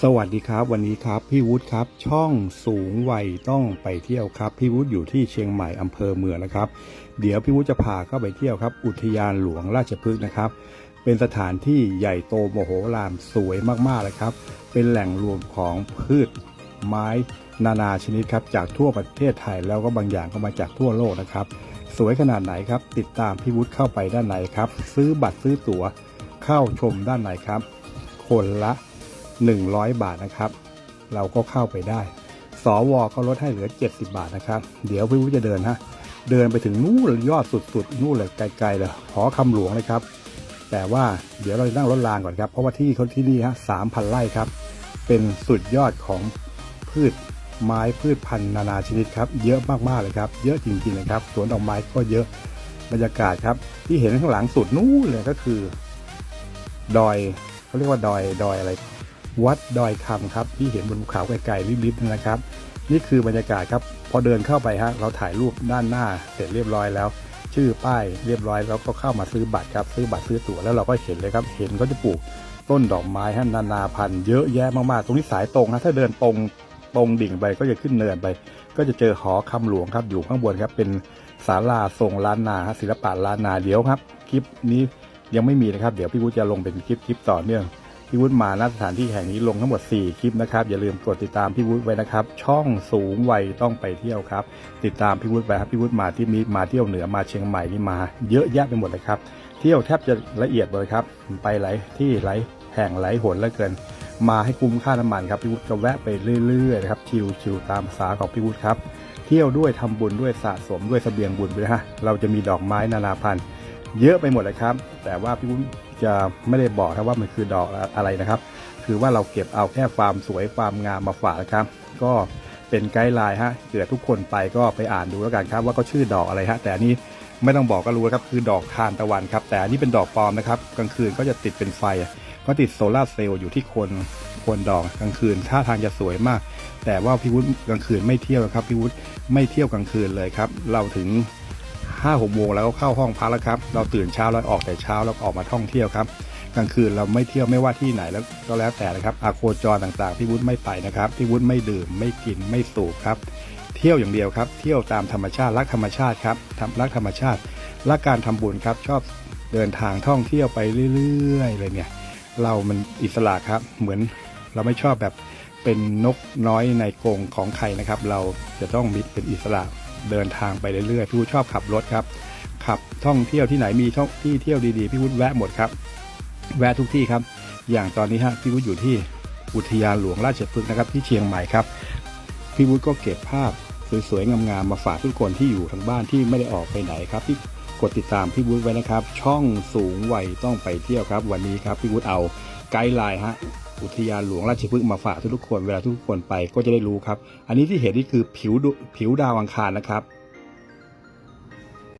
สวัสดีครับ วันนี้ครับ พี่วุฒิครับ ช่องสูงวัยต้องไปเที่ยวครับ พี่วุฒิอยู่ที่เชียงใหม่อำเภอเมืองนะครับ เดี๋ยวพี่วุฒิจะพาเข้าไปเที่ยวครับ อุทยานหลวงราชพฤกษ์นะครับ เป็นสถานที่ใหญ่โตโมโหลารสวยมากๆเลยครับ เป็นแหล่งรวมของพืชไม้นานาชนิดครับจากทั่วประเทศไทยแล้วก็บางอย่างก็มาจากทั่วโลกนะครับ สวยขนาดไหนครับ ติดตามพี่วุฒิเข้าไปด้านในครับ ซื้อบัตรซื้อตั๋วเข้าชมด้านในครับ คนละ 100 บาทนะครับ เราก็เข้าไปได้ สวเขาลดให้เหลือ 70 บาทนะครับ เดี๋ยวพี่วุฒิจะเดินฮะ เดินไปถึงนู่นยอดสุดๆนู่นเลยไกลๆเลยหอคำหลวงเลยครับ แต่ว่าเดี๋ยวเราจะนั่งรถรางก่อนครับ เพราะว่าที่เขาที่นี่ฮะสามพันไร่ครับ เป็นสุดยอดของพืชไม้พืชพันธุ์นานาชนิดครับ เยอะมากๆเลยครับ เยอะจริงๆเลยครับ สวนดอกไม้ก็เยอะ บรรยากาศครับ ที่เห็นข้างหลังสุดนู่นเลยก็คือ ดอยเขาเรียกว่าดอย ดอยอะไร วัดดอยคำครับ ที่เห็นบนภูเขาไกลๆริบๆนะครับ นี่คือบรรยากาศครับพอเดินเข้าไปฮะเราถ่ายรูปด้านหน้าเสร็จเรียบร้อยแล้ว ชื่อป้ายเรียบร้อยแล้วก็เข้ามาซื้อบัตรครับซื้อบัตรซื้อตั๋วแล้วเราก็เห็นเลยครับ เห็นก็จะปลูกต้นดอกไม้ฮะนานาพันธุ์เยอะแยะมากๆ ตรงนี้สายตรงนะถ้าเดินตรงตรงดิ่งไปก็จะขึ้นเนินไป ก็จะเจอหอคำหลวงครับอยู่ข้างบนครับเป็นศาลาทรงล้านนาศิลปะล้านนาเดี๋ยวครับคลิปนี้ยังไม่มีนะครับ เดี๋ยวพี่วุฒิจะลงเป็นคลิปคลิปต่อเนื่อง พี่วุฒิมาณสถานที่แห่งนี้ลงทั้งหมด 4 คลิปนะครับ อย่าลืมกดติดตามพี่วุฒิไว้นะครับ ช่องสูงวัยต้องไปเที่ยวครับ ติดตามพี่วุฒิไปครับพี่วุฒิมาที่มีมาเที่ยวเหนือมาเชียงใหม่นี่มา เยอะแยะไปหมดเลยครับ เที่ยวแทบจะละเอียดเลยครับ ไปหลายที่หลายแห่งหลายหนเหลือเกิน มาให้คุ้มค่าน้ำมันครับพี่วุฒิก็แวะไปเรื่อยๆนะครับชิวๆตามภาษาของพี่วุฒิครับ เที่ยวด้วยทำบุญด้วยสะสมด้วยเสบียงบุญไปฮะเราจะมีดอกไม้นานาพันธุ์เยอะไปหมดเลยครับ แต่ว่าพี่วุฒิ จะไม่ได้บอกครับว่ามันคือดอกอะไรนะครับ คือว่าเราเก็บเอาแค่ความสวยความงามมาฝากนะครับ ก็เป็นไกด์ไลน์ฮะเกิดทุกคนไปก็ไปอ่านดูแล้วกันครับ ว่าก็ชื่อดอกอะไรฮะแต่อันนี้ไม่ต้องบอกก็รู้ครับคือดอกทานตะวันครับ แต่อันนี้เป็นดอกปลอมนะครับกลางคืนก็จะติดเป็นไฟก็ติดโซลาร์เซลล์อยู่ที่โคนคนดอกกลางคืนท่าทางจะสวยมาก แต่ว่าพี่วุฒิกลางคืนไม่เที่ยวครับพี่วุฒิไม่เที่ยวกลางคืนเลยครับ เราถึง ห้าหกโมงแล้วก็เข้าห้องพักแล้วครับ เราตื่นเช้าแล้วออกแต่เช้าแล้วออกมาท่องเที่ยวครับกลางคืนเราไม่เที่ยวไม่ว่าที่ไหนแล้วก็แล้วแต่นะครับอาโคจรต่างๆพี่วุฒิไม่ไปนะครับพี่วุฒิไม่ดื่มไม่กินไม่สูบครับ เที่ยวอย่างเดียวครับ เที่ยวตามธรรมชาติรักธรรมชาติครับทำรักธรรมชาติรักการทำบุญครับ ชอบเดินทางท่องเที่ยวไปเรื่อยๆเลยเนี่ย เรามันอิสระครับ เหมือนเราไม่ชอบแบบเป็นนกน้อยในกรงของใครนะครับ เราจะต้องมีเป็นอิสระ เดินทางไปเรื่อยๆพี่วุฒิชอบขับรถครับขับท่องเที่ยวที่ไหนมีท่องที่เที่ยวดีๆพี่วุฒิแวะหมดครับ แวะทุกที่ครับ อย่างตอนนี้ฮะพี่วุฒิอยู่ที่อุทยานหลวงราชพฤกษ์นะครับ ที่เชียงใหม่ครับพี่วุฒิก็เก็บภาพสวยๆงามๆมาฝากทุกคนที่อยู่ทางบ้านที่ไม่ได้ออกไปไหนครับที่กดติดตามพี่วุฒิไว้นะครับ ช่องสูงวัยต้องไปเที่ยวครับ วันนี้ครับพี่วุฒิเอาไกด์ไลน์ฮะ อุทยานหลวงราชพฤกษ์มาฝากทุกคนเวลาทุกคนไปก็จะได้รู้ครับ อันนี้ที่เห็นนี่คือผิวดุผิวดาวอังคารนะครับ